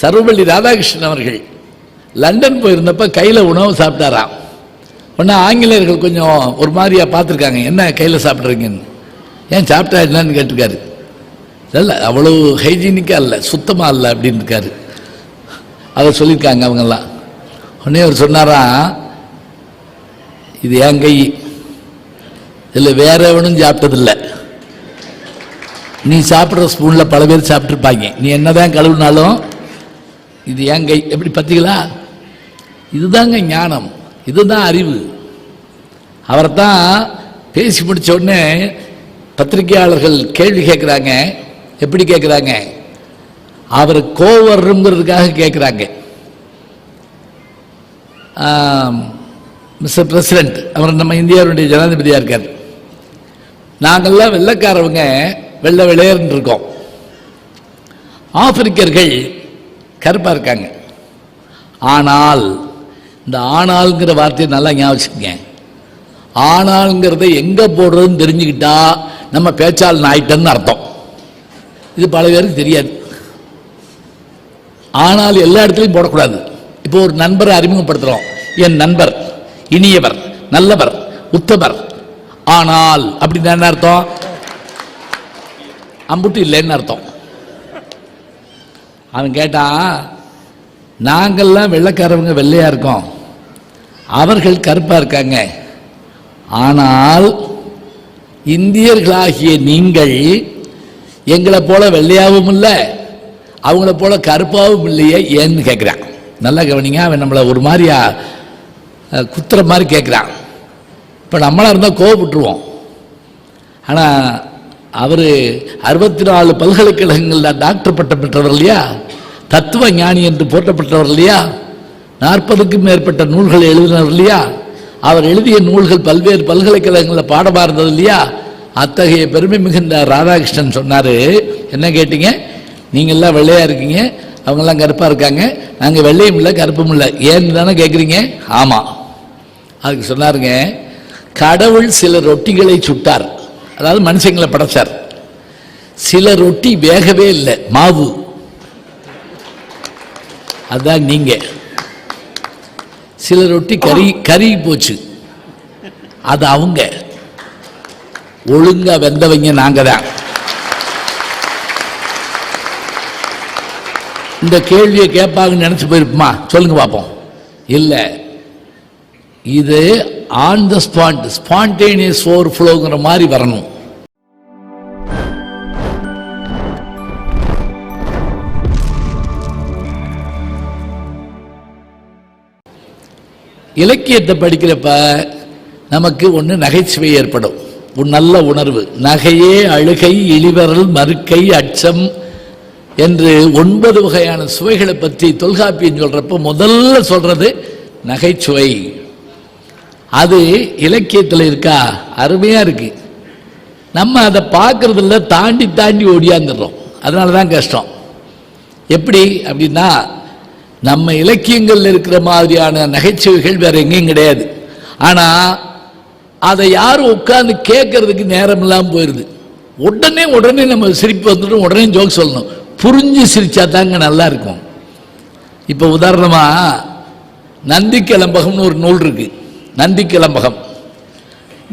சர்வபள்ளி ராதாகிருஷ்ணன் அவர்கள் லண்டன் போயிருந்தப்ப கையில் உணவு சாப்பிட்டாராம். உடனே ஆங்கிலேயர்கள் கொஞ்சம் ஒரு மாதிரியா பார்த்துருக்காங்க என்ன கையில் சாப்பிட்றீங்கன்னு? ஏன் சாப்பிட்டா என்னன்னு? கேட்டிருக்காரு. இல்லை அவ்வளோ ஹைஜீனிக்காக இல்லை சுத்தமாக இல்லை அப்படின்னு இருக்காரு. அதை சொல்லியிருக்காங்க அவங்கெல்லாம். உடனே அவர் சொன்னாராம் இது என் கை. இதில் வேற எவனும் சாப்பிட்டதில்லை. நீ சாப்பிட்ற ஸ்பூனில் பல பேர் சாப்பிட்ருப்பாங்க நீ என்னதான் கழுவுனாலும் இது என் கை எப்படி பார்த்தீங்களா? இதுதாங்க ஞானம் இதுதான் அறிவு. அவரைத்தான் பேசி முடிச்ச உடனே பத்திரிகையாளர்கள் கேள்வி கேட்குறாங்க. எப்படி கேட்குறாங்க? அவர் கோவருங்கிறதுக்காக கேட்குறாங்க. மிஸ்டர் பிரசிடென்ட் அவர் நம்ம இந்தியாவுடைய ஜனாதிபதியாக இருக்கார். நாங்கள்லாம் வெள்ளக்காரவங்க வெள்ளை வெள்ளையர்னு இருக்கோம். ஆப்பிரிக்கர்கள் கருப்பாக இருக்காங்க. ஆனால் இந்த ஆனால்ங்கிற வார்த்தையை நல்லா ஞாபகம் வச்சுக்கங்க. ஆனால்ங்கிறத எங்கே போடுறதுன்னு தெரிஞ்சுக்கிட்டா நம்ம பேச்சால் நாயிட்டன்னு அர்த்தம். இது பல பேருக்கு தெரியாது. ஆனால் எல்லா இடத்துலையும் போடக்கூடாது. இப்போ ஒரு நண்பரை அறிமுகப்படுத்துகிறோம் என் நண்பர் இனியவர் நல்லவர் உத்தவர் ஆனால் அப்படின்னு என்ன அர்த்தம்? அம்புட்டு இல்லைன்னு அர்த்தம். அவன் கேட்டா நாங்கள்லாம் வெள்ளைக்காரவங்க வெள்ளையா இருக்கோம். அவர்கள் கருப்பா இருக்காங்க. ஆனால் இந்தியர்களாகிய நீங்கள் எங்களை போல வெள்ளையாகவும் இல்லை அவங்கள போல கருப்பாகவும் இல்லையே ஏன்னு கேட்குறான் நல்லா கவனிங்க அவன் நம்மளை ஒரு மாதிரியா குத்துற மாதிரி கேட்குறான் இப்போ நம்மளாக இருந்தால் கோவப்பட்டுருவோம். ஆனால் அவர் அறுபத்தி நாலு பல்கலைக்கழகங்களில் டாக்டர் பட்டம் பெற்றவர் இல்லையா? தத்துவ ஞானி என்று போற்றப்பட்டவர் இல்லையா? நாற்பதுக்கும் மேற்பட்ட நூல்கள் எழுதினவர் இல்லையா? அவர் எழுதிய நூல்கள் பல்வேறு பல்கலைக்கழகங்களில் பாடமாக இருந்தது இல்லையா? அத்தகைய பெருமை மிகுந்த ராதாகிருஷ்ணன் சொன்னார். என்ன கேட்டீங்க? நீங்கள்லாம் வெள்ளையாக இருக்கீங்க. அவங்கெல்லாம் கருப்பாக இருக்காங்க. நாங்கள் வெள்ளையும் இல்லை கருப்பும் இல்லை. ஏன்னு தானே கேட்குறீங்க ஆமாம் அதுக்கு சொன்னாருங்க கடவுள் சில ரொட்டிகளை சுட்டார். அதாவது மனுஷங்களை படைச்சார். சில ரொட்டி வேகவே இல்லை. மாவு. அதான் நீங்க. சில ரொட்டி கறி கறி போச்சு. அது அவங்க. ஒழுங்கா வெந்தவங்க நாங்க தான். இந்த கேள்வியை கேட்பாங்கன்னு நினைச்சு போயிருப்போமா? சொல்லுங்க பார்ப்போம் இல்லை. இது on the spot spontaneous over ஃப்ளோங்கிற மாதிரி வரணும். இலக்கியத்தை படிக்கிறப்ப நமக்கு ஒன்று நகைச்சுவை ஏற்படும். ஒரு நல்ல உணர்வு. நகையே அழுகை இழிவரல் மறுக்கை அச்சம் என்று ஒன்பது வகையான சுவைகளை பற்றி தொல்காப்பியம் சொல்கிறப்ப முதல்ல சொல்கிறது நகைச்சுவை. அது இலக்கியத்தில் இருக்கா? அருமையாக இருக்குது நம்ம அதை பார்க்கறதில்ல தாண்டி தாண்டி ஓடியாந்துடுறோம். அதனால தான் கஷ்டம். எப்படி? அப்படின்னா நம்ம இலக்கியங்களில் இருக்கிற மாதிரியான நகைச்சுவைகள் வேற எங்கேயும் கிடையாது. ஆனால் அதை யாரும் உட்காந்து கேட்கறதுக்கு நேரம் இல்லாமல் போயிடுது உடனே உடனே நம்ம சிரிப்பு வந்துட்டு உடனே ஜோக் சொல்லணும். புரிஞ்சு சிரிச்சா தாங்க நல்லா இருக்கும். இப்போ உதாரணமாக நந்தி கிளம்பகம்னு ஒரு நூல் இருக்குது நந்தி கிளம்பகம்.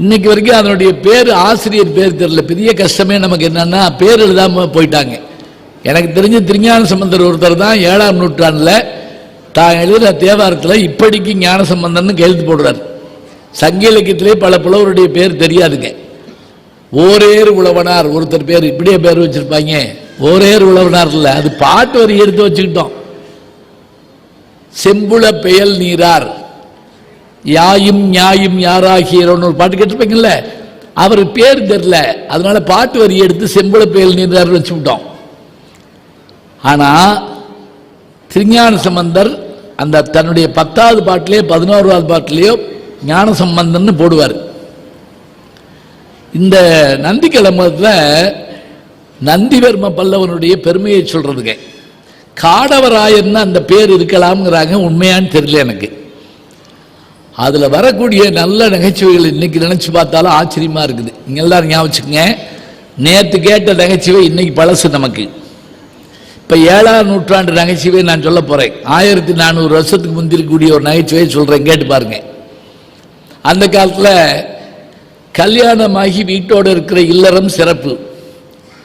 இன்னைக்கு வரைக்கும் அதனுடைய பேர் ஆசிரியர் பேர் தெரியல. பெரிய கஷ்டமே நமக்கு என்னன்னா பேர் எழுதாம போயிட்டாங்க. எனக்கு தெரிஞ்ச திருஞான சம்பந்தர் ஒருத்தர் தான் ஏழாம் நூற்றாண்டில் தான் எழுதுகிற தேவாரத்தில் இப்படிக்கு ஞான சம்பந்தம்னு கையெழுத்து போடுறார். சங்க இலக்கியத்திலே பல புலவருடைய பேர் தெரியாதுங்க. ஓரேர் உழவனார் ஒருத்தர் பேர் இப்படியே பேர் வச்சிருப்பாங்க. ஓரேர் உழவனார் இல்லை அது பாட்டு வரி எடுத்து வச்சுக்கிட்டோம். செம்புள பெயல் நீரார். யாயும் நியாயும் யாராகியரோன்னு ஒரு பாட்டு கேட்டிருப்பீங்கல்ல? அவர் பேர் தெரில அதனால பாட்டு வரி எடுத்து செம்புள பெயல் வச்சு விட்டோம் ஆனா திருஞான சம்பந்தர் அந்த தன்னுடைய பத்தாவது பாட்டிலேயோ பதினோராவது பாட்டிலேயோ ஞான சம்பந்தன்னு போடுவார். இந்த நந்தி கிழமத்தில் நந்திவர்ம பல்லவனுடைய பெருமையை சொல்றதுங்க. காடவராயன்னு அந்த பேர் இருக்கலாம்ங்கிறாங்க. உண்மையான்னு தெரியல எனக்கு. அதில் வரக்கூடிய நல்ல நகைச்சுவைகள் இன்னைக்கு நினைச்சு பார்த்தாலும் ஆச்சரியமா இருக்குது. நீங்க எல்லாரும் ஞாபகம் வச்சுக்கோங்க கேட்ட நகைச்சுவை இன்னைக்கு பழசு நமக்கு. இப்போ ஏழாம் நூற்றாண்டு நகைச்சுவை நான் சொல்ல போறேன். ஆயிரத்தி நானூறு வருஷத்துக்கு முந்திருக்கக்கூடிய ஒரு நகைச்சுவையை சொல்றேன். கேட்டு பாருங்க. அந்த காலத்தில் கல்யாணமாகி வீட்டோடு இருக்கிற இல்லறம் சிறப்பு.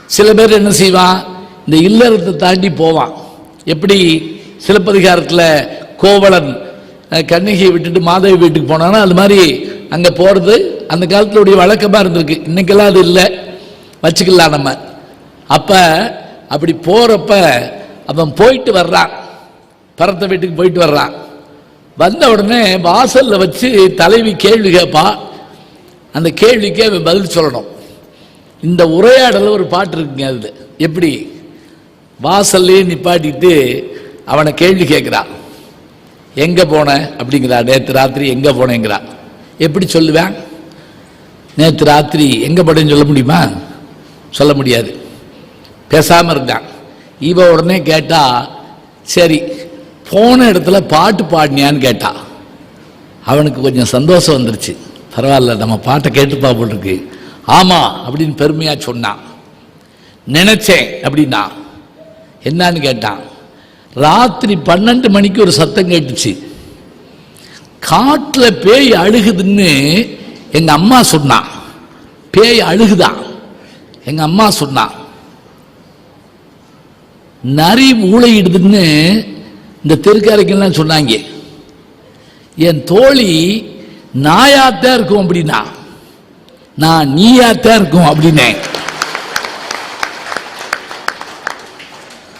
சில பேர் என்ன செய்வான்? இந்த இல்லறத்தை தாண்டி போவான். எப்படி? சிலப்பதிகாரத்தில் கோவலன் கண்ணிகையை விட்டுட்டு மாதவி வீட்டுக்கு போனானோ அது மாதிரி அங்கே போகிறது அந்த காலத்துடைய வழக்கமாக இருந்திருக்கு. இன்னைக்கெல்லாம் அது இல்லை. வச்சுக்கலாம் நம்ம. அப்போ அப்படி போகிறப்ப அவன் போயிட்டு வர்றான். பரத்த வீட்டுக்கு போயிட்டு வர்றான். வந்த உடனே வாசலில் வச்சு தலைவி கேள்வி கேட்பா அந்த கேள்விக்கு அவன் பதில் சொல்லணும். இந்த உரையாடல ஒரு பாட்டு இருக்குங்க அது எப்படி? வாசல்லே நிப்பாட்டிட்டு அவனை கேள்வி கேட்குறான் எங்கே போனேன் அப்படிங்கிறா. நேற்று ராத்திரி எங்கே போனேங்கிறா. எப்படி சொல்லுவேன்? நேற்று ராத்திரி எங்கே போனேன்னு சொல்ல முடியுமா? சொல்ல முடியாது. பேசாமல் இருந்தான் இவ உடனே கேட்டா சரி போன இடத்துல பாட்டு பாடினியான்னு கேட்டா. அவனுக்கு கொஞ்சம் சந்தோஷம் வந்துருச்சு. பரவாயில்ல நம்ம பாட்டை கேட்டுப்பா போட்டிருக்கு ஆமாம் அப்படின்னு பெருமையாக சொன்னான். நினைச்சேன் அப்படின்னா. என்னன்னு கேட்டான்? ராத்திரி பன்னெண்டு மணிக்கு ஒரு சத்தம் கேட்டுச்சு. காட்டில் பேய் அழுகுதுன்னு எங்கள் அம்மா சொன்னான் பேய் அழுகுதான் எங்கள் அம்மா சொன்னான் நரி ஊழையிடுதுன்னு இந்த தெருக்காரைக்கெல்லாம் சொன்னாங்க. என் தோழி நாயாத்தான் இருக்கும் அப்படின்னா நான் நீயாத்தான் இருக்கும் அப்படின்னேன்.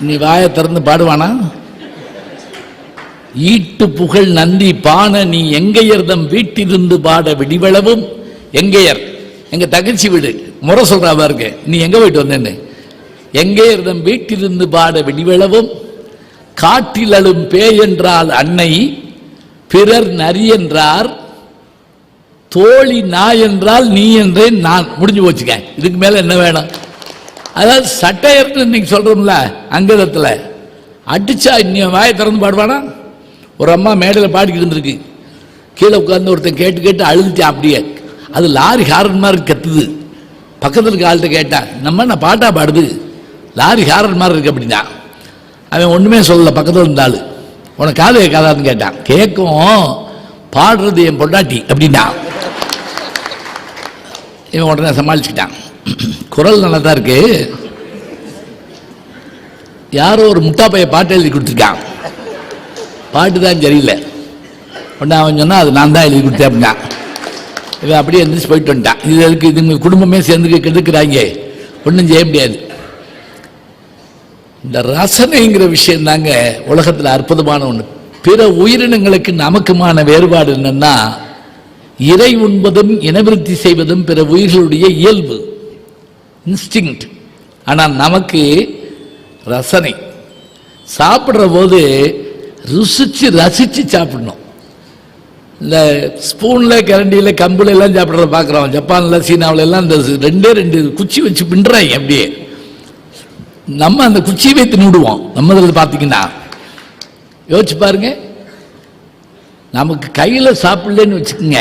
நீ வாயை திறந்து பாடுவானா? ஈட்டு புகழ் நந்தி பான நீ எங்கையர்தம் வீட்டிலிருந்து பாட விடிவளவும்? எங்கையர்? எங்க தகச்சி வீடு. முறை சொல்றா பாருங்க. நீ எங்க போயிட்டு வந்தேன்னு? எங்கையர்தம் வீட்டிலிருந்து பாட விடிவளவும்? காட்டில் அழும் பேய் என்றால் அன்னை பிறர் நரி என்றார் தோழி நாய் என்றால் நீ என்றேன் நான். முடிஞ்சு போச்சுக்க இதுக்கு மேல என்ன வேணும்? அதாவது சட்டையர்னு இன்னைக்கு சொல்றோம்ல அங்கதத்துல அடிச்சா இன்னும் வாயை திறந்து பாடுவானா? ஒரு அம்மா மேடையில் பாடிக்கிட்டு இருந்திருக்கு. கீழே உட்காந்து ஒருத்தன் கேட்டு கேட்டு அழுதுச்சான் அப்படியே. அது லாரி ஹாரன் மாதிரி கத்துது. பக்கத்தில் இருக்க ஆள்கிட்ட கேட்டான் நம்ம நான் பாட்டா பாடுது. லாரி ஹாரன் மாதிரி இருக்கு அப்படின்னா. அவன் ஒன்றுமே சொல்லலை பக்கத்தில் இருந்தாள் உனக்கு காது கேட்காதான்னு கேட்டான். கேட்கும். பாடுறது என் பொண்டாட்டி அப்படின்னா. இவன் உடனே சமாளிச்சுக்கிட்டான். குரல் நல்லா தான் இருக்கு. யாரோ ஒரு முட்டாப்பைய பாட்டு எழுதி கொடுத்துருக்கான். பாட்டு தான் சரியில்லை. உடனே அவன் சொன்னா அது நான் தான் எழுதி கொடுத்தேன் அப்படின்னா. இவன் அப்படியே எந்திரிச்சு போயிட்டு வந்துட்டான். இது எதுக்கு? இதுங்க குடும்பமே சேர்ந்து கெடுக்கிறாங்க. ஒன்றும் செய்ய முடியாது. இந்த ரசனைங்கிற விஷயம் தாங்க உலகத்தில் அற்புதமான ஒன்று பிற உயிரினங்களுக்கு நமக்குமான வேறுபாடு என்னன்னா இறை உண்பதும் இனவிருத்தி செய்வதும் பிற உயிர்களுடைய இயல்பு. இன்ஸ்டிங் ஆனால் நமக்கு ரசனை. சாப்பிட்ற போது ருசிச்சு ரசிச்சு சாப்பிடணும். இந்த ஸ்பூனில் கரண்டியில் கம்பில் எல்லாம் சாப்பிட்றத பார்க்குறோம். ஜப்பானில் சீனாவில் எல்லாம் இந்த ரெண்டே ரெண்டு குச்சி வச்சு பின்னுறாங்க அப்படியே. நம்ம அந்த குச்சியை வைத்து நூடுவோம் நம்ம இதில் பார்த்தீங்கன்னா. யோசிச்சு பாருங்க. நமக்கு கையில் சாப்பிடலன்னு வச்சுக்கோங்க.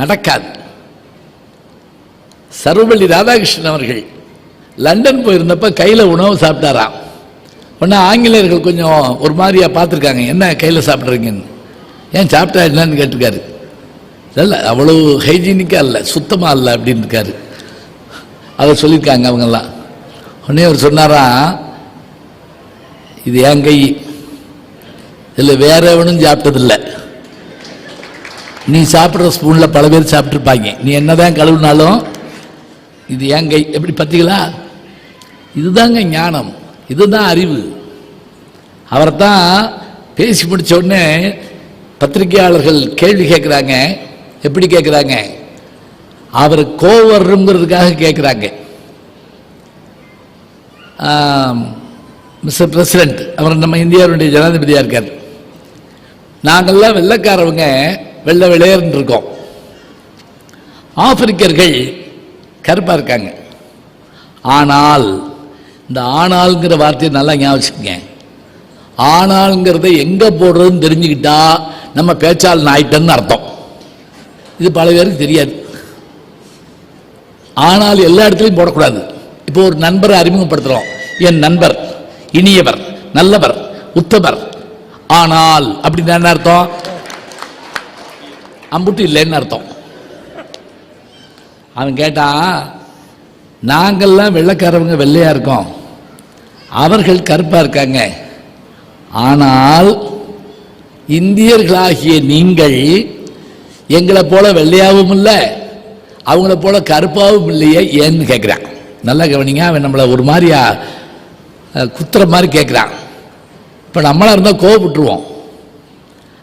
நடக்காது. சர்வபள்ளி ராதாகிருஷ்ணன் அவர்கள் லண்டன் போயிருந்தப்ப கையில் உணவு சாப்பிட்டாராம். உடனே ஆங்கிலேயர்கள் கொஞ்சம் ஒரு மாதிரியா பார்த்துருக்காங்க என்ன கையில் சாப்பிட்றீங்கன்னு? ஏன் சாப்பிட்டா என்னன்னு கேட்டிருக்காரு. இல்லை அவ்வளோ ஹைஜீனிக்காக இல்லை சுத்தமாக இல்லை அப்படின்னு இருக்காரு அவர் சொல்லியிருக்காங்க அவங்கெல்லாம். உடனே அவர் சொன்னாராம் இது என் கை. இதில் வேற எவனும் சாப்பிட்டதில்லை. நீ சாப்பிட்ற ஸ்பூனில் பல பேர் சாப்பிட்ருப்பாங்க நீ என்னதான் கழுவுனாலும் இது என் கை எப்படி பார்த்தீங்களா? இதுதாங்க ஞானம். இதுதான் அறிவு. அவரைத்தான் பேசி முடித்த உடனே பத்திரிகையாளர்கள் கேள்வி கேட்குறாங்க. எப்படி கேட்குறாங்க? அவர் கோவர்ங்கிறதுக்காக கேட்குறாங்க. மிஸ்டர் பிரசிடென்ட் அவர் நம்ம இந்தியாவுடைய ஜனாதிபதியாக இருக்கார். நாங்கள்லாம் வெள்ளைக்காரவங்க வெள்ளை வெளியேறுன்னு இருக்கோம். ஆப்பிரிக்கர்கள் கருப்பாக இருக்காங்க. ஆனால் இந்த ஆனால்ங்கிற வார்த்தையை நல்லா ஞாபகம் ஆனால்ங்கிறத எங்கே போடுறதுன்னு தெரிஞ்சுக்கிட்டா நம்ம பேச்சால் நாயிட்டன்னு அர்த்தம். இது பல பேருக்கு தெரியாது. ஆனால் எல்லா இடத்துலையும் போடக்கூடாது. இப்போ ஒரு நண்பரை அறிமுகப்படுத்துகிறோம் என் நண்பர் இனியவர் நல்லவர் உத்தவர். ஆனால் அப்படின்னு என்ன அர்த்தம்? அம்புட்டு இல்லைன்னு அர்த்தம். அவன் கேட்டா நாங்கள்லாம் வெள்ளைக்காரவங்க வெள்ளையா இருக்கோம். அவர்கள் கருப்பா இருக்காங்க. ஆனால் இந்தியர்களாகிய நீங்கள் எங்களை போல வெள்ளையாகவும் இல்லை அவங்கள போல கருப்பாகவும் இல்லையே ஏன்னு கேட்குறான் நல்லா கவனிங்க அவன் நம்மளை ஒரு மாதிரியா குத்துற மாதிரி கேட்குறான் இப்போ நம்மளாக இருந்தால் கோவப்பட்டுருவோம்.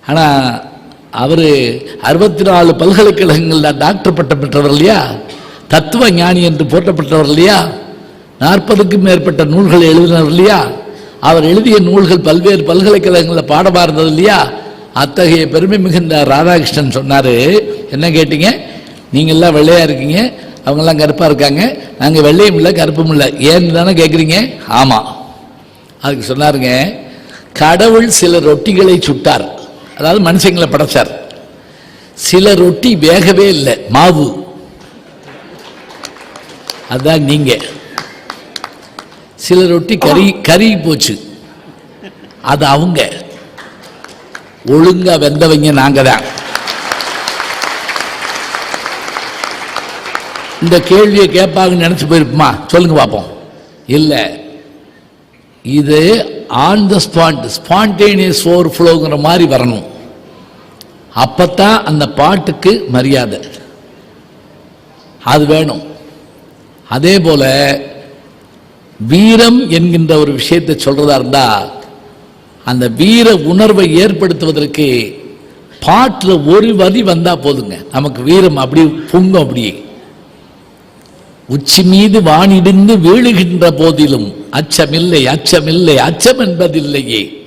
ஆனால் அவர் அறுபத்தி நாலு பல்கலைக்கழகங்களில் டாக்டர் பட்டம் பெற்றவர் இல்லையா? தத்துவ ஞானி என்று போற்றப்பட்டவர் இல்லையா? நாற்பதுக்கும் மேற்பட்ட நூல்களை எழுதினவர் இல்லையா? அவர் எழுதிய நூல்கள் பல்வேறு பல்கலைக்கழகங்களில் பாடமாக இருந்தது இல்லையா? அத்தகைய பெருமை மிகுந்த ராதாகிருஷ்ணன் சொன்னார். என்ன கேட்டீங்க? நீங்கள்லாம் வெள்ளையாக இருக்கீங்க. அவங்கெல்லாம் கருப்பாக இருக்காங்க. நாங்கள் வெள்ளையும் இல்லை கருப்பும் இல்லை. ஏன்னு தானே கேட்குறீங்க ஆமாம் அதுக்கு சொன்னாருங்க கடவுள் சில ரொட்டிகளை சுட்டார். அதாவது மனுஷங்களை படைச்சார். சில ரொட்டி வேகவே இல்லை மாவு. அதான் நீங்க. சில ரொட்டி கறி கருகி போச்சு. அது அவங்க. ஒழுங்கா வெந்தவங்க நாங்க தான். இந்த கேள்வியை கேட்பாங்கன்னு நினைச்சு போயிருப்போமா சொல்லுங்க பார்ப்போம் இல்லை. இது on the spont spontaneous over ஃப்ளோங்கிற மாதிரி வரணும். அப்பத்தான் அந்த பாட்டுக்கு மரியாதை. அது வேணும். அதே போல வீரம் என்கின்ற ஒரு விஷயத்தை சொல்றதா இருந்தா அந்த வீர உணர்வை ஏற்படுத்துவதற்கு பாட்டில் ஒரு வரி வந்தா போதுங்க. நமக்கு வீரம் அப்படி பொங்கும் அப்படியே உச்சி மீது வானிடிந்து வீழுகின்ற போதிலும் அச்சமில்லை அச்சமில்லை அச்சம் என்பதில்லையே.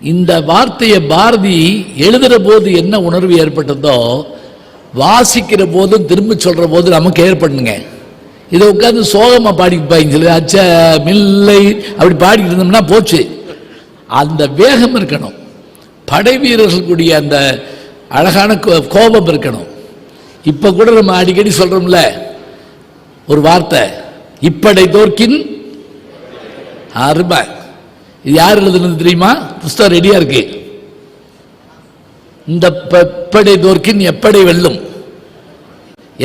இந்த வார்த்தையை பாரதி எழுதுகிற போது என்ன உணர்வு ஏற்பட்டதோ வாசிக்கிற போதும் திரும்ப சொல்கிற போது நமக்கு ஏற்படணுங்க. இதை உட்காந்து சோகமாக பாடிப்பாங்க சொல்லி அச்சமில்லை அப்படி பாடிக்கிட்டு இருந்தோம்னா போச்சு. அந்த வேகம் இருக்கணும். படை வீரர்களுடைய அந்த அழகான கோ- கோபம் இருக்கணும். இப்போ கூட நம்ம அடிக்கடி சொல்கிறோம்ல ஒரு வார்த்தை இப்படை தோற்கின் அருமை. இது யார் எழுதுனது தெரியுமா? புஸ்தகம் ரெடியா இருக்கு. இந்த எப்படி தோர்க்கின் தோற்கின் வெல்லும்?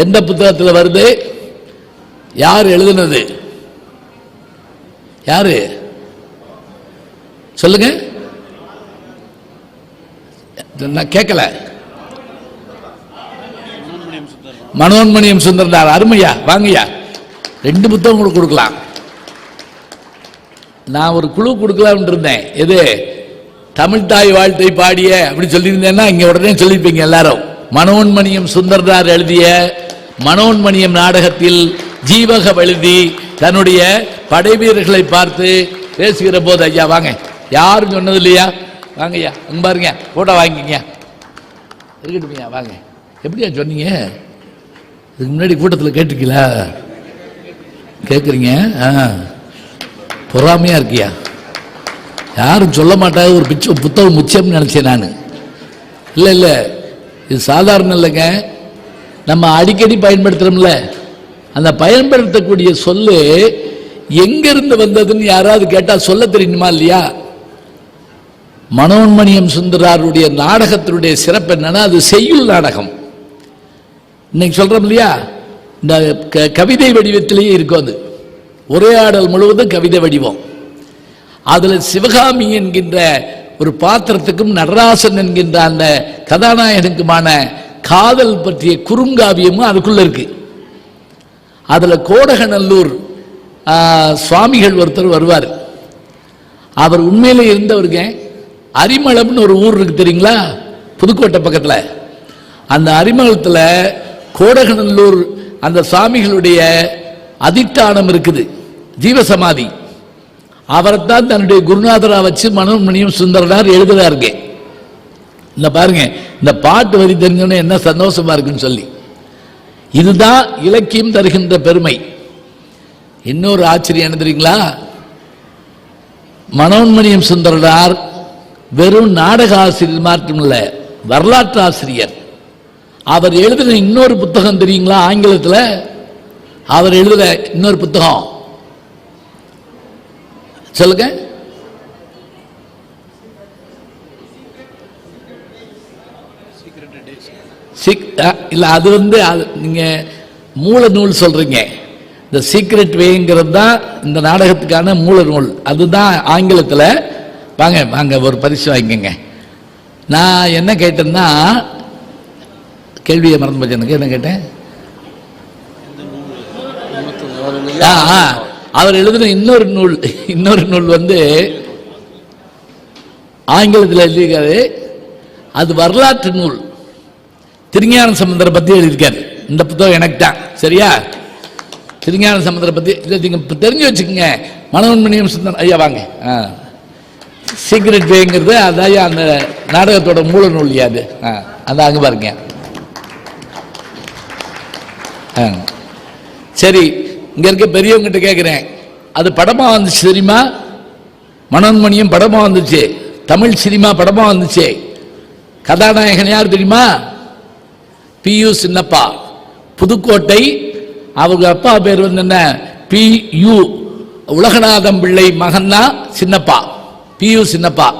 எந்த புத்தகத்தில் வருது? யார் எழுதுனது? யாரு? சொல்லுங்க. நான் கேட்கல. மனோன்மணியம் சுந்தரனார். அருமையா வாங்கய்யா. ரெண்டு புத்தகம் உங்களுக்கு கொடுக்கலாம். நான் ஒரு குழு கொடுக்கலாம்னு இருந்தேன். எது? தமிழ் தாய் வாழ்த்தை பாடிய அப்படின்னு சொல்லியிருந்தேன்னா இங்க உடனே சொல்லியிருப்பீங்க எல்லாரும். மனோன்மணியம் சுந்தர்தார் எழுதிய மனோன்மணியம் நாடகத்தில் ஜீவக எழுதி தன்னுடைய படைவீரர்களை பார்த்து பேசுகிற போது ஐயா வாங்க. யாரும் சொன்னது இல்லையா? வாங்க ஐயா. அங்க பாருங்க. போட்டோ வாங்கிக்கிங்க. இருக்கட்டுமையா வாங்க. எப்படியா சொன்னீங்க? இதுக்கு முன்னாடி கூட்டத்தில் கேட்டிருக்கீங்களா? கேட்குறீங்க ஆ. பொறாமையா இருக்கியா? யாரும் சொல்ல மாட்டாங்க ஒரு பிச்சை புத்தகம் முச்சம்னு நினச்சேன் நான். இல்லை இல்லை. இது சாதாரணம் இல்லைங்க. நம்ம அடிக்கடி பயன்படுத்துகிறோம்ல அந்த பயன்படுத்தக்கூடிய சொல்லு எங்கிருந்து வந்ததுன்னு யாராவது கேட்டால் சொல்ல தெரியுமா இல்லையா? மனோன்மணியம் சுந்தராருடைய நாடகத்தினுடைய சிறப்பு என்னன்னா அது செய்யுள் நாடகம். இன்னைக்கு சொல்றோம் இல்லையா? இந்த க- கவிதை வடிவத்திலேயே இருக்கும் அது. உரையாடல் முழுவதும் கவிதை வடிவம். அதில் சிவகாமி என்கின்ற ஒரு பாத்திரத்துக்கும் நடராசன் என்கின்ற அந்த கதாநாயகனுக்குமான காதல் பற்றிய குறுங்காவியமும் அதுக்குள்ள இருக்கு. அதில் கோடகநல்லூர் சுவாமிகள் ஒருத்தர் வருவார். அவர் உண்மையிலே இருந்தவருங்க. அரிமளம்னு ஒரு ஊர் இருக்கு தெரியுங்களா? புதுக்கோட்டை பக்கத்தில். அந்த அரிமளத்தில் கோடகநல்லூர் அந்த சுவாமிகளுடைய அதிட்டானம் இருக்குது. ஜீவசமாதி. தான் தன்னுடைய குருநாதரா வச்சு மனோன்மணியும் சுந்தரனார் எழுதுறாருங்க. இந்த பாருங்க இந்த பாட்டு வரி தெரிஞ்சோன்னே என்ன சந்தோஷமா இருக்குன்னு சொல்லி. இதுதான் இலக்கியம் தருகின்ற பெருமை. இன்னொரு ஆச்சரியம் என்ன தெரியுங்களா? மனோன்மணியம் சுந்தரனார் வெறும் நாடக ஆசிரியர் மட்டுமல்ல வரலாற்று ஆசிரியர் அவர் எழுதின இன்னொரு புத்தகம் தெரியுங்களா? ஆங்கிலத்தில்? அவர் எழுதுகிற இன்னொரு புத்தகம். சொல்லுங்க. இல்ல அது வந்து அது நீங்க மூல நூல் சொல்றீங்க. இந்த சீக்ரெட் வேங்கிறது தான் இந்த நாடகத்துக்கான மூல நூல் அதுதான் ஆங்கிலத்தில். வாங்க வாங்க ஒரு பரிசு வாங்கிக்கங்க. நான் என்ன கேட்டேன்னா கேள்வியை மறந்து போச்சு எனக்கு. என்ன கேட்டேன்? ஆ. அவர் எழுதின இன்னொரு நூல் இன்னொரு நூல் வந்து ஆங்கிலத்தில் எழுதியிருக்காரு. அது வரலாற்று நூல். திருஞான சம்பந்தரை பற்றி எழுதியிருக்காரு. இந்த புத்தகம் எனக்கு தான் சரியா? திருஞான சம்பந்தரை பற்றி இதை நீங்கள் இப்போ தெரிஞ்சு வச்சுக்கோங்க. மனோன்மணியம் சுந்தரம் ஐயா வாங்க. ஆ. சீக்ரெட் வேங்கிறது அதான் அந்த நாடகத்தோட மூல நூல் அது? ஆ. அதான் அங்கே பாருங்க. ஆ. சரி. இங்க இருக்க பெரியவங்கிட்ட கேட்குறேன் அது படமா வந்துச்சு தெரியுமா? மனோன்மணியும் படமா வந்துச்சு. தமிழ் சினிமா படமா வந்துச்சு. கதாநாயகன் யார் தெரியுமா? B U Chinappa. புதுக்கோட்டை அவங்க அப்பா பேர் வந்து என்ன? பி யு உலகநாதம் பிள்ளை மகன்னா சின்னப்பா. P U Chinnappa.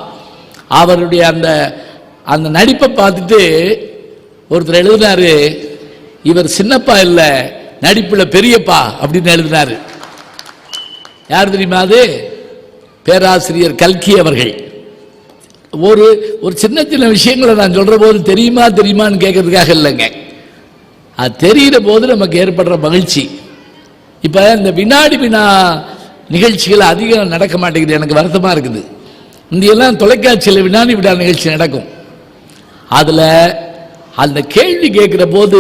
அவருடைய அந்த அந்த நடிப்பை பார்த்துட்டு ஒருத்தர் எழுதினாரு இவர் சின்னப்பா இல்லை நடிப்பில் பெரியப்பா அப்படின்னு எழுதினாரு. யார் தெரியுமா அது? பேராசிரியர் கல்கி அவர்கள். ஒரு ஒரு சின்ன சின்ன விஷயங்களை நான் சொல்ற போது தெரியுமா தெரியுமான்னு கேட்கறதுக்காக இல்லைங்க. அது தெரிகிற போது நமக்கு ஏற்படுற மகிழ்ச்சி. இப்போ இந்த வினாடி வினா நிகழ்ச்சிகள் அதிகம் நடக்க மாட்டேங்குது. எனக்கு வருத்தமாக இருக்குது. இந்தியெல்லாம் தொலைக்காட்சியில் வினாடி வினா நிகழ்ச்சி நடக்கும். அதில் அந்த கேள்வி கேட்கிற போது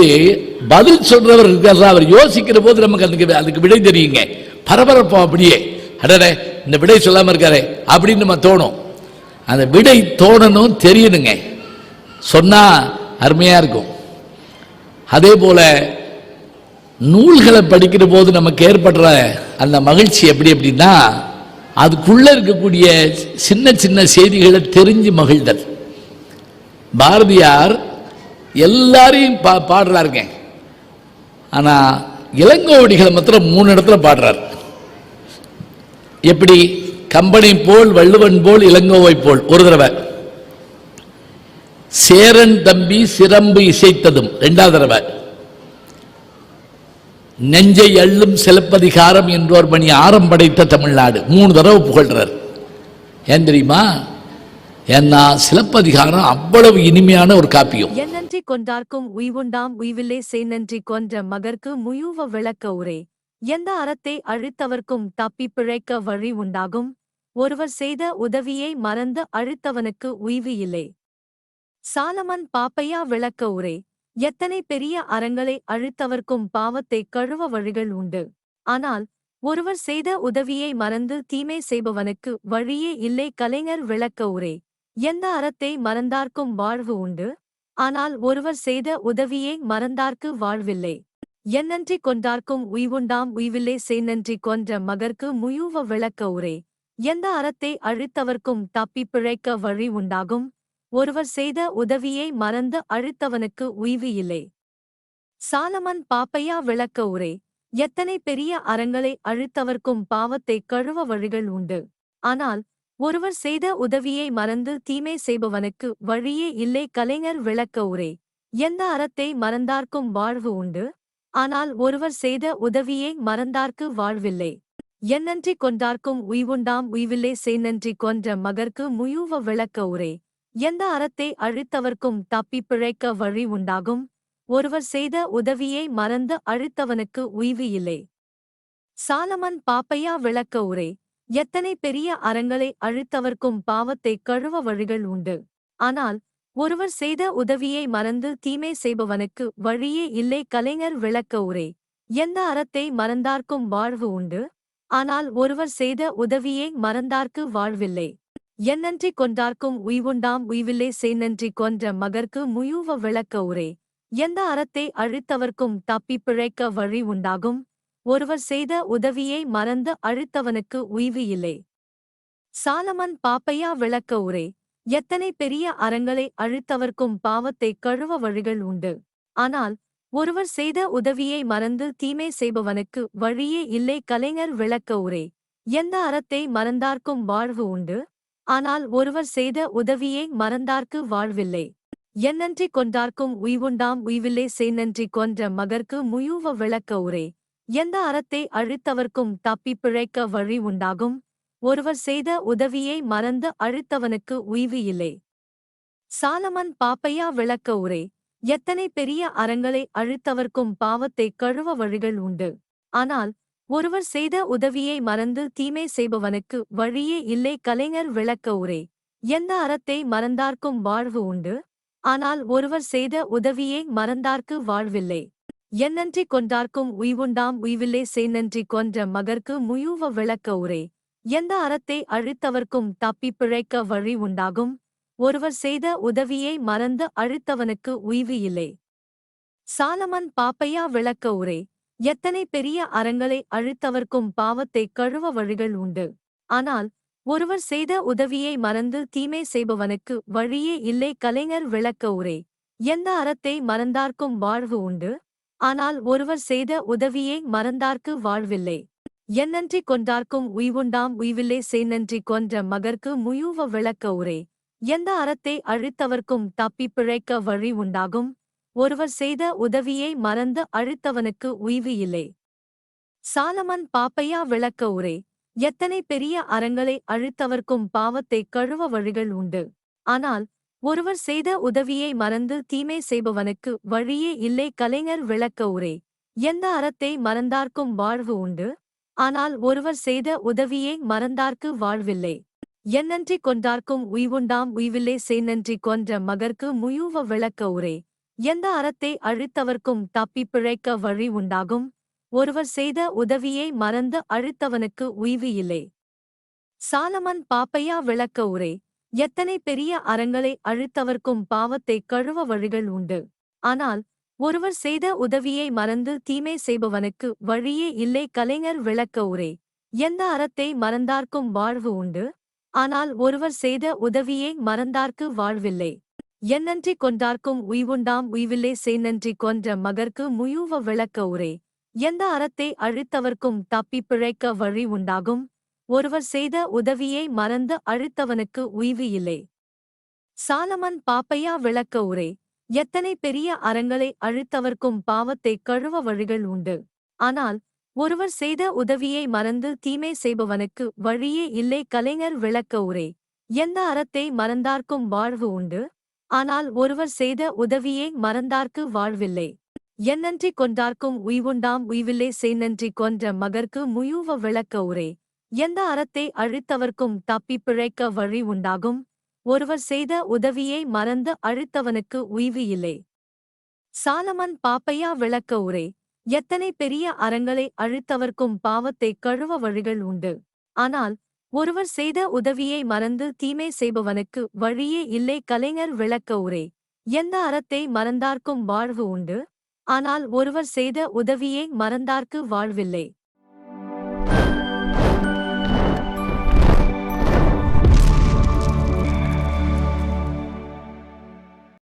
பதில் சொல்றவர் இருக்கார் அவர் யோசிக்கிற போது நமக்கு அதுக்கு அதுக்கு விடை தெரியுங்க. பரபரப்போம் அப்படியே. அடடே இந்த விடை சொல்லாம இருக்காரே அப்படின்னு நம்ம தோணும். அந்த விடை தோணணும் தெரியணுங்க. சொன்னா அருமையா இருக்கும். அதே போல நூல்களை படிக்கிற போது நமக்கு ஏற்படுற அந்த மகிழ்ச்சி எப்படி அப்படின்னா அதுக்குள்ள இருக்கக்கூடிய சின்ன சின்ன செய்திகளை தெரிஞ்சு மகிழ்தல். பாரதியார் எல்லாரையும் பா பாடுறாருங்க. ஆனா இளங்கோவடிகளை மாத்திரம் மூணு இடத்துல பாடுறார். எப்படி? கம்பனை போல் வள்ளுவன் போல் இளங்கோவை போல் ஒரு தடவை. சேரன் தம்பி சிரம்பு இசைத்ததும் ரெண்டாவது தடவை. நெஞ்சை அள்ளும் சிலப்பதிகாரம் என்றோர் மணி ஆரம் படைத்த தமிழ்நாடு மூணு தடவை புகழ்றார். ஏன் தெரியுமா? ஏன்னா சிலப்பதிகாரம் அவ்வளவு இனிமையான ஒரு காப்பியம். என்னன்றி கொண்டார்க்கும் உய்வுண்டாம் உய்வில்லே சேனன்றி கொன்ற மகர்க்கு முயுவ விளக்க உரே. எந்த அறத்தை அழித்தவர்க்கும் தப்பிப் பிழைக்க வழி உண்டாகும்? ஒருவர் செய்த உதவியை மறந்து அழித்தவனுக்கு உய்வு இல்லை. சாலமன் பாப்பையா விளக்க உரே. எத்தனை பெரிய அறங்களை அழித்தவர்க்கும் பாவத்தைக் கழுவ வழிகள் உண்டு. ஆனால் ஒருவர் செய்த உதவியை மறந்து தீமை செய்பவனுக்கு வழியே இல்லை கலைஞர் விளக்க உரே. எந்த அறத்தை மறந்தார்க்கும் வாழ்வு உண்டு? ஆனால் ஒருவர் செய்த உதவியை மறந்தார்க்கு வாழ்வில்லை. என்னன்றி கொண்டார்க்கும் உய்வுண்டாம் உய்வில்லை சேனன்றி கொன்ற மகர்க்கு முயூவ விளக்க உரே. எந்த அறத்தை அழித்தவர்க்கும் தப்பிப் பிழைக்க வழி உண்டாகும்? ஒருவர் செய்த உதவியை மறந்து அழித்தவனுக்கு உய்வு இல்லை. சாலமன் பாப்பையா விளக்க உரே. எத்தனை பெரிய அறங்களை அழித்தவர்க்கும் பாவத்தைக் கழுவ வழிகள் உண்டு. ஆனால் ஒருவர் செய்த உதவியை மறந்து தீமை செய்பவனுக்கு வழியே இல்லை கலைஞர் விளக்க உரே. எந்த அறத்தை மறந்தார்க்கும் வாழ்வு உண்டு? ஆனால் ஒருவர் செய்த உதவியை மறந்தார்க்கு வாழ்வில்லை. என்னன்றி கொண்டார்க்கும் உய்வுண்டாம் உய்வில்லை செய்நன்றி கொன்ற மகர்க்கு முயூவ விளக்க உரே. எந்த அறத்தை அழித்தவர்க்கும் தப்பிப் பிழைக்க வழி உண்டாகும்? ஒருவர் செய்த உதவியை மறந்து அழித்தவனுக்கு உய்வு இல்லை. சாலமன் பாப்பையா விளக்க உரே. எத்தனை பெரிய அறங்களை அழித்தவர்க்கும் பாவத்தைக் கழுவ வழிகள் உண்டு. ஆனால் ஒருவர் செய்த உதவியை மறந்து தீமை செய்பவனுக்கு வழியே இல்லை கலைஞர் விளக்க உரே. எந்த அறத்தை மறந்தார்க்கும் வாழ்வு உண்டு? ஆனால் ஒருவர் செய்த உதவியை மறந்தார்க்கு வாழ்வில்லை. என்னன்றி கொண்டார்க்கும் உய்வுண்டாம் உய்வில்லை சேனன்றி கொன்ற மகர்க்கு முயூவ விளக்க உரே. எந்த அறத்தை அழித்தவர்க்கும் தப்பிப் பிழைக்க வழி உண்டாகும்? ஒருவர் செய்த உதவியை மறந்து அழித்தவனுக்கு உய்வு இல்லை. சாலமன் பாப்பையா விளக்க உரே எத்தனை பெரிய அறங்களை அழித்தவர்க்கும் பாவத்தைக் கழுவ வழிகள் உண்டு. ஆனால் ஒருவர் செய்த உதவியை மறந்து தீமை செய்பவனுக்கு வழியே இல்லை கலைஞர் விளக்க உரே எந்த அறத்தை மறந்தார்க்கும் வாழ்வு உண்டு? ஆனால் ஒருவர் செய்த உதவியை மறந்தார்க்கு வாழ்வில்லை. என்னன்றி கொண்டார்க்கும் உய்வுண்டாம் உய்வில்லே செய்நன்றி கொன்ற மகர்க்கு முயூவ விளக்க உரே எந்த அறத்தை அழித்தவர்க்கும் தப்பிப் பிழைக்க வழி உண்டாகும்? ஒருவர் செய்த உதவியை மறந்து அழித்தவனுக்கு உய்வு இல்லை. சாலமன் பாப்பையா விளக்க உரே. எத்தனை பெரிய அறங்களை அழித்தவர்க்கும் பாவத்தை கழுவ வழிகள் உண்டு. ஆனால் ஒருவர் செய்த உதவியை மறந்து தீமை செய்பவனுக்கு வழியே இல்லை கலைஞர் விளக்க உரே. எந்த அறத்தை மறந்தார்க்கும் வாழ்வு உண்டு? ஆனால் ஒருவர் செய்த உதவியை மறந்தார்க்கு வாழ்வில்லை. என்னன்றி கொண்டார்க்கும் உய்வுண்டாம் உய்வில்லே செய்நன்றி கொன்ற மகர்க்கு முயூவ விளக்க உரே. எந்த அறத்தை அழித்தவர்க்கும் தப்பிப் பிழைக்க வழி உண்டாகும். ஒருவர் செய்த உதவியை மறந்து அழித்தவனுக்கு உய்வு இல்லை. சாலமன் பாப்பையா விளக்க உரே. எத்தனை பெரிய அறங்களை அழித்தவர்க்கும் பாவத்தை கழுவ வழிகள் உண்டு. ஆனால் ஒருவர் செய்த உதவியை மறந்து தீமை செய்பவனுக்கு வழியே இல்லை கலைஞர் விளக்க உரே. எந்த அறத்தை மறந்தார்க்கும் வாழ்வு உண்டு? ஆனால் ஒருவர் செய்த உதவியை மறந்தார்க்கு வாழ்வில்லை. என்னன்றி கொண்டார்க்கும் உய்வுண்டாம் உய்வில்லே. செய்நன்றி கொன்ற மகர்க்கு முயூவ விளக்க உரே. எந்த அறத்தை அழித்தவர்க்கும் தப்பிப் பிழைக்க வழி உண்டாகும். ஒருவர் செய்த உதவியை மறந்து அழித்தவனுக்கு உய்வு இல்லை. சாலமன் பாப்பையா விளக்க உரே. எத்தனை பெரிய அறங்களை அழித்தவர்க்கும் பாவத்தை கழுவ வழிகள் உண்டு. ஆனால் ஒருவர் செய்த உதவியை மறந்து தீமை செய்பவனுக்கு வழியே இல்லை கலைஞர் விளக்க உரே. எந்த அறத்தை மறந்தார்க்கும் வாழ்வு உண்டு? ஆனால் ஒருவர் செய்த உதவியை மறந்தார்க்கு வாழ்வில்லை. என்னன்றி கொண்டார்க்கும் உய்வுண்டாம் உய்வில்லே செய்நன்றி கொன்ற மகர்க்கு முயூவ விளக்க உரே. எந்த அறத்தை அழித்தவர்க்கும் தப்பிப் பிழைக்க வழி உண்டாகும்? ஒருவர் செய்த உதவியை மறந்து அழித்தவனுக்கு உய்வு இல்லை. சாலமன் பாப்பையா விளக்க உரே. எத்தனை பெரிய அறங்களை அழித்தவர்க்கும் பாவத்தை கழுவ வழிகள் உண்டு. ஆனால் ஒருவர் செய்த உதவியை மறந்து தீமை செய்பவனுக்கு வழியே இல்லை கலைஞர் விளக்க உரே. எந்த அறத்தை மறந்தார்க்கும் வாழ்வு உண்டு? ஆனால் ஒருவர் செய்த உதவியை மறந்தார்க்கு வாழ்வில்லை. என்னன்றி கொண்டார்க்கும் உய்வுண்டாம் உய்வில்லே செய்நன்றி கொன்ற மகர்க்கு முயூவ விளக்க உரே. எந்த அறத்தை அழித்தவர்க்கும் தப்பிப் பிழைக்க வழி உண்டாகும்? ஒருவர் செய்த உதவியை மறந்து அழித்தவனுக்கு உய்வு இல்லை. சாலமன் பாப்பையா விளக்க உரே எத்தனை பெரிய அறங்களை அழித்தவர்க்கும் பாவத்தை கழுவ வழிகள் உண்டு. ஆனால் ஒருவர் செய்த உதவியை மறந்து தீமை செய்பவனுக்கு வழியே இல்லை கலைஞர் விளக்க உரே எந்த அறத்தை மறந்தார்க்கும் வாழ்வு உண்டு? ஆனால் ஒருவர் செய்த உதவியை மறந்தார்க்கு வாழ்வில்லை. என்னன்றி கொண்டார்க்கும் உய்வுண்டாம் உய்வில்லே செய்நன்றி கொன்ற மகர்க்கு முயூவ விளக்க உரே எந்த அறத்தை அழித்தவர்க்கும் தப்பிப் பிழைக்க வழி உண்டாகும்? ஒருவர் செய்த உதவியை மறந்து அழித்தவனுக்கு உய்வு இல்லை. சாலமன் பாப்பையா விளக்க உரே. எத்தனை பெரிய அறங்களை அழித்தவர்க்கும் பாவத்தை கழுவ வழிகள் உண்டு. ஆனால் ஒருவர் செய்த உதவியை மறந்து தீமை செய்பவனுக்கு வழியே இல்லை கலைஞர் விளக்க உரே. எந்த அறத்தை மறந்தார்க்கும் வாழ்வு உண்டு? ஆனால் ஒருவர் செய்த உதவியை மறந்தார்க்கு வாழ்வில்லை.